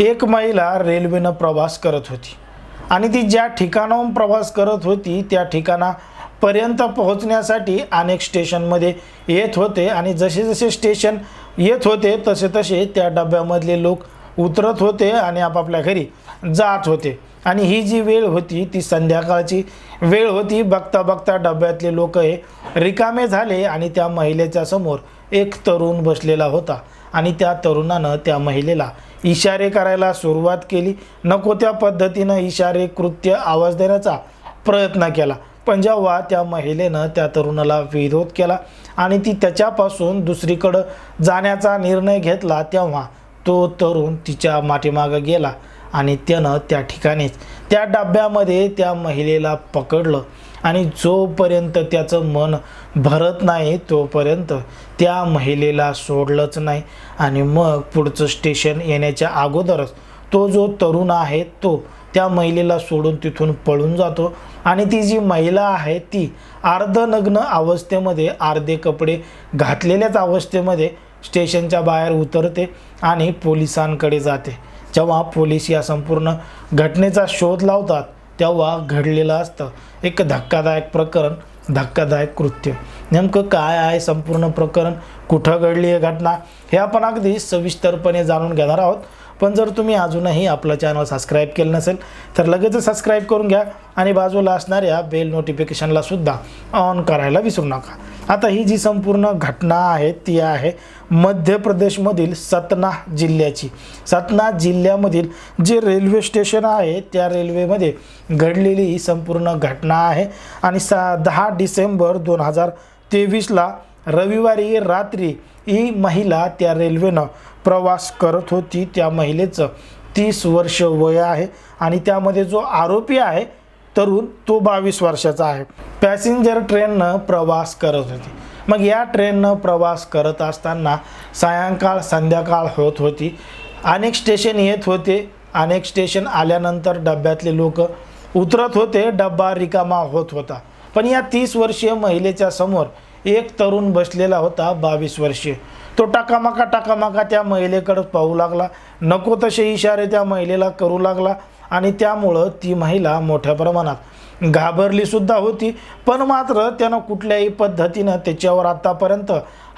एक महिला रेल्वेनं प्रवास करत होती. आणि ती ज्या ठिकाणाहून प्रवास करत होती त्या ठिकाणापर्यंत पोहोचण्यासाठी अनेक स्टेशनमध्ये येत होते. आणि जसे जसे स्टेशन येत होते तसे तसे त्या डब्यामधले लोक उतरत होते आणि आपापल्या घरी जात होते. आणि ही जी वेळ होती ती संध्याकाळची वेळ होती. बघता बघता डब्यातले लोक हे रिकामे झाले आणि त्या महिलेच्या समोर एक तरुण बसलेला होता. आणि त्या तरुणानं त्या महिलेला इशारे करायला सुरुवात केली. नको त्या पद्धतीनं इशारे कृत्य आवाज देण्याचा प्रयत्न केला. पण जेव्हा त्या महिलेनं त्या तरुणाला विरोध केला आणि ती त्याच्यापासून दुसरीकडं जाण्याचा निर्णय घेतला तेव्हा तो तरुण तिच्या माठीमागं गेला आणि त्यानं त्या ठिकाणीच त्या डब्यामध्ये त्या महिलेला पकडलं. आणि जोपर्यंत त्याचं मन भरत नाही तोपर्यंत त्या महिलेला सोडलंच नाही. आणि मग पुढचं स्टेशन येण्याच्या अगोदरच तो जो तरुण आहे तो त्या महिलेला सोडून तिथून पळून जातो. आणि ती जी महिला आहे ती अर्धनग्न अवस्थेमध्ये अर्धे कपडे घातलेल्याच अवस्थेमध्ये स्टेशनच्या बाहेर उतरते आणि पोलिसांकडे जाते. जेव्हा पोलीस या संपूर्ण घटनेचा शोध लावतात तेव्हा घडलेलं असतं. एक धक्कादायक प्रकरण धक्कादायक कृत्य. नेमकं काय आहे संपूर्ण प्रकरण? कुठं घडली आहे घटना? हे आपण अगदी सविस्तरपणे जाणून घेणार आहोत. पण जर तुम्ही अजूनही आपलं चॅनल सबस्क्राईब केलं नसेल तर लगेच सबस्क्राईब करून घ्या आणि बाजूला असणाऱ्या बेल नोटिफिकेशनला सुद्धा ऑन करायला विसरू नका. आता ही जी संपूर्ण घटना आहे ती आहे मध्य प्रदेशमधील सतना जिल्ह्याची. सतना जिल्ह्यामधील जे रेल्वे स्टेशन आहे त्या रेल्वेमध्ये घडलेली ही संपूर्ण घटना आहे आणि सा दहा डिसेंबर दोन हजार तेवीसला रविवारी रात्री ही महिला त्या रेल्वेनं प्रवास करत होती. त्या महिलेचं तीस वर्ष वय आहे आणि त्यामध्ये जो आरोपी आहे तरुण तो बावीस वर्षाचा आहे. पॅसेंजर ट्रेननं प्रवास करत होती. मग या ट्रेननं प्रवास करत असताना सायंकाळ संध्याकाळ होत होती. अनेक स्टेशन येत होते. अनेक स्टेशन आल्यानंतर डब्यातले लोक उतरत होते. डब्बा रिकामा होत होता. पण या तीस वर्षीय महिलेच्या समोर एक तरुण बसलेला होता बावीस वर्षीय तो टाकामाका टाकामाका त्या महिलेकडं पाहू लागला. नको तसे इशारे त्या महिलेला करू लागला आणि त्यामुळं ती महिला मोठ्या प्रमाणात घाबरलीसुद्धा होती. पण मात्र त्यानं कुठल्याही पद्धतीनं त्याच्यावर आत्तापर्यंत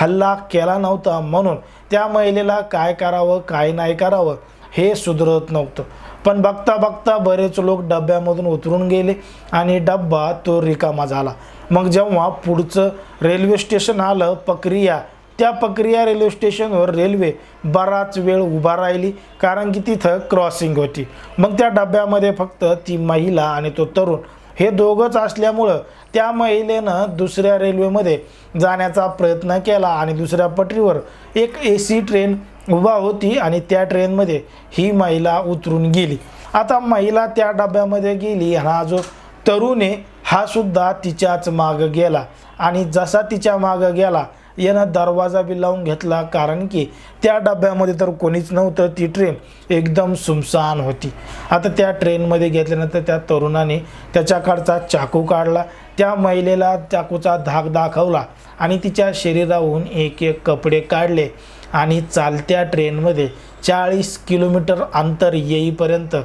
हल्ला केला नव्हता. म्हणून त्या महिलेला काय करावं काय नाही करावं हे सुधरत नव्हतं. पण बघता बघता बरेच लोक डब्यामधून उतरून गेले आणि डब्बा तो रिकामा झाला. मग जेव्हा पुढचं रेल्वे स्टेशन आलं प्रक्रिया त्या प्रक्रिया रेल्वे स्टेशनवर रेल्वे बराच वेळ उभा राहिली कारण की तिथं क्रॉसिंग होती. मग त्या डब्यामध्ये फक्त ती महिला आणि तो तरुण हे दोघंच असल्यामुळं त्या महिलेनं दुसऱ्या रेल्वेमध्ये जाण्याचा प्रयत्न केला आणि दुसऱ्या पटरीवर एक ए सी ट्रेन उभा होती आणि त्या ट्रेनमध्ये ही महिला उतरून गेली. आता महिला त्या डब्यामध्ये गेली आणि हा जो तरुण आहे हा सुद्धा तिच्याच मागं गेला. आणि जसा तिच्या मागं गेला यानं दरवाजा बी लावून घेतला कारण की त्या डब्यामध्ये तर कोणीच नव्हतं ती ट्रेन एकदम सुमसान होती. आता त्या ट्रेनमध्ये घेतल्यानंतर त्या तरुणाने त्याच्याकडचा चाकू काढला त्या महिलेला चाकूचा धाक दाखवला आणि तिच्या शरीराहून एक एक कपडे काढले. आणि चालत्या ट्रेनमध्ये चाळीस किलोमीटर अंतर येईपर्यंत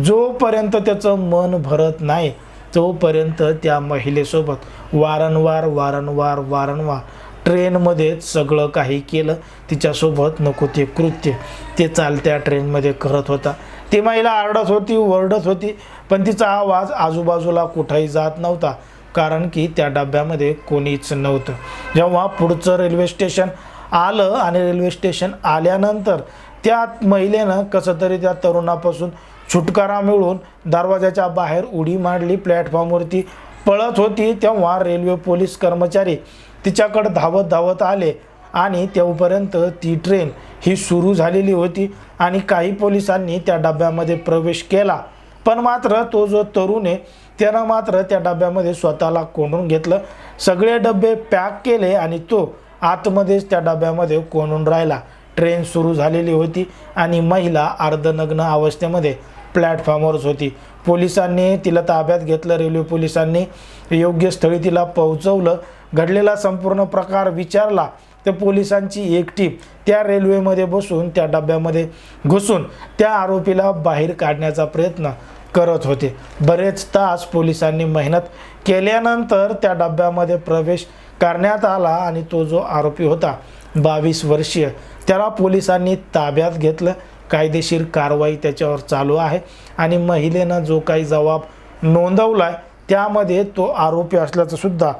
जोपर्यंत त्याचं मन भरत नाही तोपर्यंत त्या महिलेसोबत वारंवार वारंवार वारंवार ट्रेनमध्ये सगळं काही केलं. तिच्यासोबत नको ते कृत्य. ते चालत्या ट्रेनमध्ये करत होता. ती महिला आरडत होती ओरडत होती पण तिचा आवाज आजूबाजूला कुठंही जात नव्हता कारण की त्या डब्यामध्ये कोणीच नव्हतं. जेव्हा पुढचं रेल्वे स्टेशन आलं आणि रेल्वे स्टेशन आल्यानंतर त्या महिलेनं कसं तरी त्या तरुणापासून छुटकारा मिळून दरवाजाच्या बाहेर उडी मारली. प्लॅटफॉर्मवरती पळत होती तेव्हा रेल्वे पोलीस कर्मचारी तिच्याकडं धावत धावत आले आणि तेव्हापर्यंत ती ट्रेन ही सुरू झालेली होती आणि काही पोलिसांनी त्या डब्यामध्ये प्रवेश केला. पण मात्र तो जो तरुण आहे त्यानं मात्र त्या डब्यामध्ये स्वतःला कोंडून घेतलं. सगळे डबे पॅक केले आणि तो आतमध्येच त्या डब्यामध्ये कोंडून राहिला? ट्रेन सुरू झालेली होती आणि महिला अर्धनग्न अवस्थेमध्ये प्लॅटफॉर्मवरच होती. पोलिसांनी तिला ताब्यात घेतलं. रेल्वे पोलिसांनी योग्य स्थळी तिला पोहोचवलं. घडलेला संपूर्ण प्रकार विचारला. तर पोलिसांची एक टीप त्या रेल्वेमध्ये बसून त्या डब्यामध्ये घुसून त्या आरोपीला बाहेर काढण्याचा प्रयत्न करत होते. बरेच तास पोलिसांनी मेहनत केल्यानंतर त्या डब्यामध्ये प्रवेश करण्यात आला आणि तो जो आरोपी होता बावीस वर्षीय त्याला पोलिसांनी ताब्यात घेतलं. कायदेशीर कारवाई त्याच्यावर चालू आहे आणि महिलेनं जो काही जबाब नोंदवला आहे त्यामध्ये तो आरोपी असल्याचं सुद्धा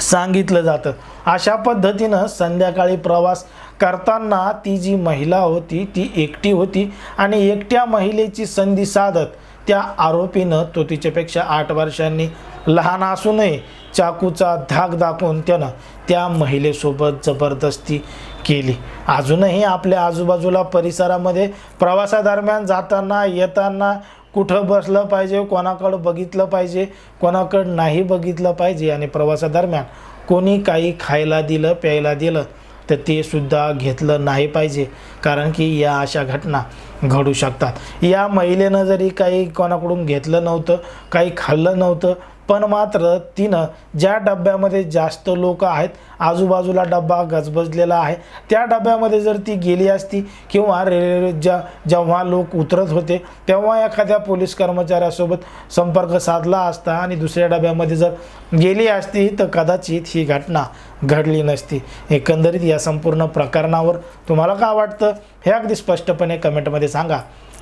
सांगितलं जातं. अशा पद्धतीनं संध्याकाळी प्रवास करताना ती जी महिला होती ती एकटी होती आणि एकट्या महिलेची संधी साधत त्या आरोपीनं तो तिच्यापेक्षा आठ वर्षांनी लहान असूनही चाकूचा धाक दाखवून त्यानं त्या महिलेसोबत जबरदस्ती केली. अजूनही आपल्या आजूबाजूला परिसरामध्ये प्रवासादरम्यान जाताना येताना कुठं बसलं पाहिजे कोणाकडं बघितलं पाहिजे कोणाकडं नाही बघितलं पाहिजे आणि प्रवासादरम्यान कोणी काही खायला दिलं प्यायला दिलं तर ते सुद्धा घेतलं नाही पाहिजे. कारण की या अशा घटना घडू शकतात. या महिलेनं जरी काही कोणाकडून घेतलं नव्हतं काही खाल्लं नव्हतं पण मात्र तिनं ज्या डब्यामध्ये जास्त लोक आहेत आजूबाजूला डब्बा गजबजलेला आहे त्या डब्यामध्ये जर ती गेली असती किंवा रेल्वे ज्या जेव्हा लोक उतरत होते तेव्हा एखाद्या पोलीस कर्मचाऱ्यासोबत संपर्क साधला असता आणि दुसऱ्या डब्यामध्ये जर गेली असती तर कदाचित ही घटना घडली नसती. एकंदरीत या संपूर्ण प्रकरणावर तुम्हाला काय वाटतं हे अगदी स्पष्टपणे कमेंटमध्ये सांगा.